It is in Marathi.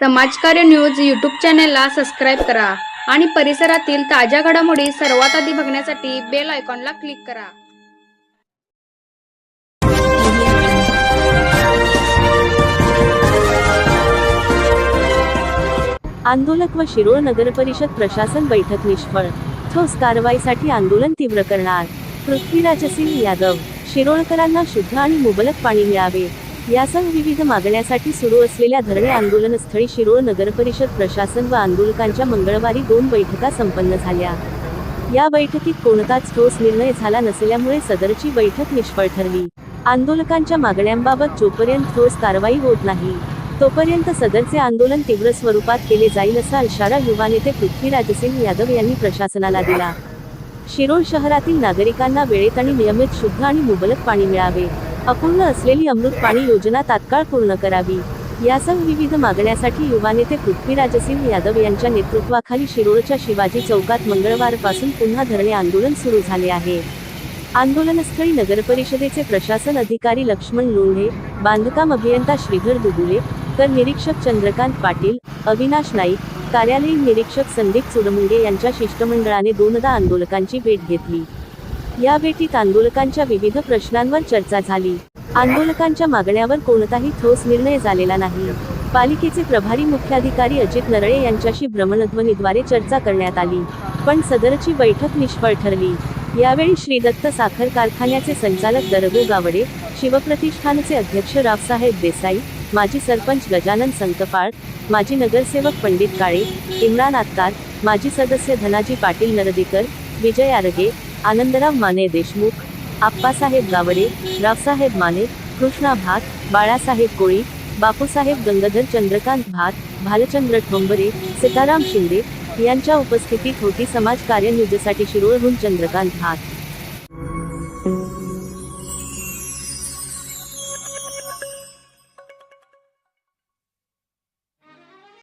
समाजकार्य न्यूज यूट्यूब चॅनेलला सबस्क्राईब करा आणि परिसरातील ताज्या घडामोडी सर्वात आधी बघण्यासाठी बेल आयकॉनला क्लिक करा. आंदोलक व शिरोळ नगरपरिषद प्रशासन बैठक निष्फळ. ठोस कारवाईसाठी आंदोलन तीव्र करणार. पृथ्वीराज सिंग यादव शिरोळकरांना शुद्ध आणि मुबलक पाणी मिळावे. यासह विविध मागण्यासाठी सुरू असलेल्या धरणे आंदोलनस्थळी शिरोळ नगरपरिषद प्रशासन व आंदोलकांच्या मंगळवारी दोन बैठका संपन्न झाल्या. या बैठकीत कोणताच ठोस निर्णय झाला नसल्यामुळे सदरची बैठक निष्फळ ठरली. आंदोलकांच्या मागण्यांबाबत जोपर्यंत ठोस कारवाई होत नाही तोपर्यंत सदरचे आंदोलन तीव्र स्वरूपात केले जाईल असा इशारा युवा नेते पृथ्वीराज सिंग यादव यांनी प्रशासनाला दिला. शिरोळ शहरातील नागरिकांना वेळेत आणि नियमित शुद्ध आणि मुबलक पाणी मिळावे. अपूर्ण असलेली अमृत पाणी योजना तात्काळ पूर्ण करावी. यासह विविध मागण्यासाठी युवा नेते पृथ्वीराजसिंग यादव यांच्या नेतृत्वाखाली शिरोळच्या शिवाजी चौकात मंगळवारपासून पुन्हा धरणे आंदोलन सुरू झाले आहे. आंदोलनस्थळी नगरपरिषदेचे प्रशासन अधिकारी लक्ष्मण लोंढे बांधकाम अभियंता श्रीधर दुबुले तर निरीक्षक चंद्रकांत पाटील अविनाश नाईक कार्यालयीन निरीक्षक संदीप चुडमुंगे यांच्या शिष्टमंडळाने दोनदा आंदोलकांची भेट घेतली. या भेटीत आंदोलकांच्या विविध प्रश्नांवर चर्चा झाली. आंदोलकांच्या मागण्यावर कोणताही ठोस निर्णय झालेला नाही. पालिकेचे प्रभारी मुख्याधिकारी अजित नरळे यांच्याशी भ्रमणध्वनीद्वारे चर्चा करण्यात आली. पण सदरची बैठक निष्फळ ठरली. यावेळी श्री दत्त साखर कारखान्याचे संचालक दरगो गावडे शिवप्रतिष्ठानचे अध्यक्ष रावसाहेब देसाई माजी सरपंच गजानन संकपाळ माजी नगरसेवक पंडित काळे इम्रान आत्तार माजी सदस्य धनाजी पाटील नरदेकर विजय आरगे आनंदराव माने देशमुख आप्पासाहेब गावडे रावसाहेब माने कृष्णा भात बाळासाहेब कोळी बापूसाहेब गंगाधर चंद्रकांत भात भालचंद्र ठोंबरे सीताराम शिंदे यांच्या उपस्थितीत होती समाज कार्य न्यूजसाठी शिरोळहून चंद्रकांत भात.